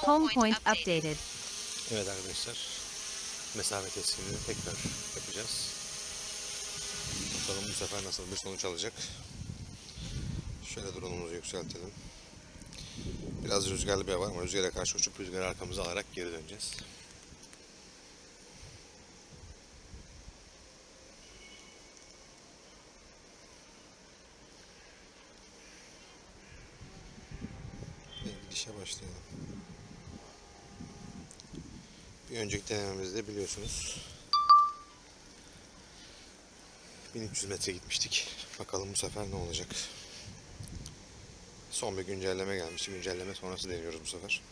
Home point updated. Evet arkadaşlar. Mesafe testini tekrar yapacağız. Bakalım bu sefer nasıl bir sonuç alacak. Şöyle drone'umuzu yükseltelim. Biraz rüzgarlı bir hava ama rüzgara karşı uçup rüzgarı arkamıza alarak geri döneceğiz. Gidişe başlayalım. Bir önceki denememizde biliyorsunuz 1300 metre gitmiştik. Bakalım bu sefer ne olacak. Son bir güncelleme gelmişti. Güncelleme sonrası deniyoruz bu sefer.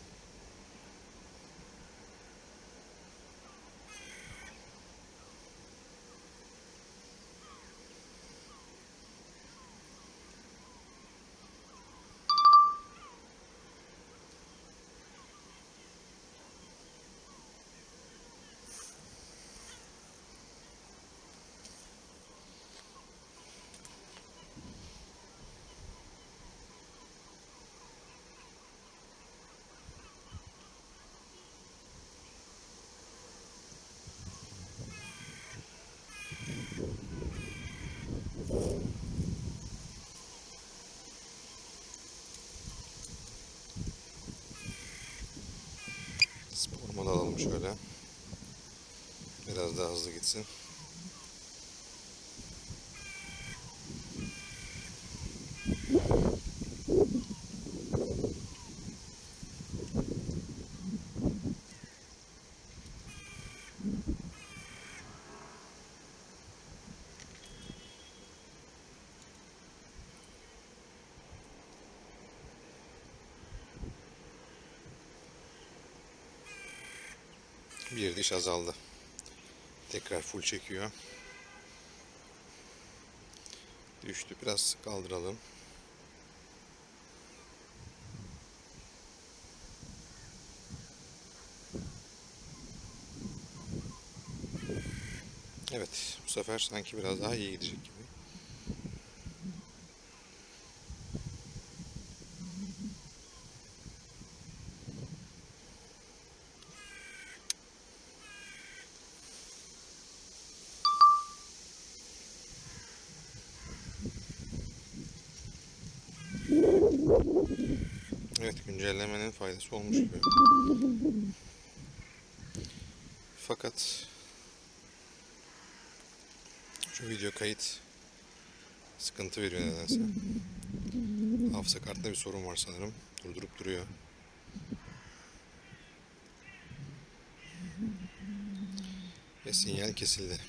Modu alalım şöyle. Biraz daha hızlı gitsin. Bir diş azaldı. Tekrar full çekiyor. Düştü. Biraz kaldıralım. Evet. Bu sefer sanki biraz daha iyi gidecek gibi. Evet güncellemenin faydası olmuş gibi. Fakat şu video kayıt sıkıntı veriyor nedense. Hafıza kartında bir sorun var sanırım. Durdurup duruyor. Ve sinyal kesildi.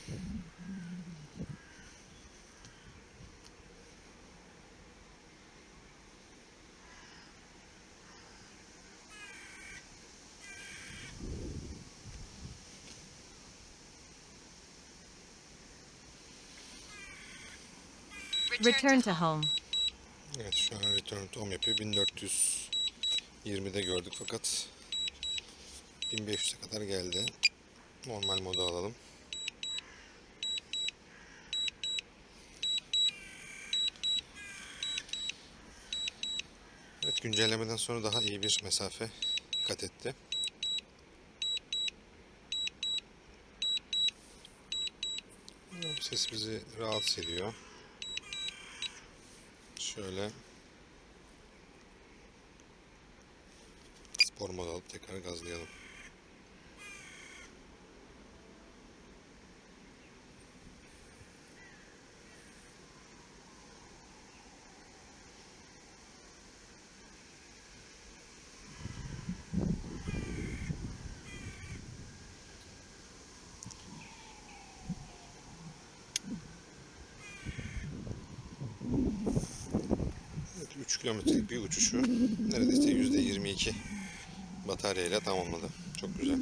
Return to home. Evet şu an return to home yapıyor. 1420'de gördük fakat 1500'e kadar geldi. Normal modu alalım. Evet güncellemeden sonra daha iyi bir mesafe kat etti. Ses bizi rahatsız ediyor. Şöyle spor modu alıp tekrar gazlayalım. Evet, 3 kilometrelik bir uçuşu neredeyse %22 bataryayla tamamladı. Çok güzel.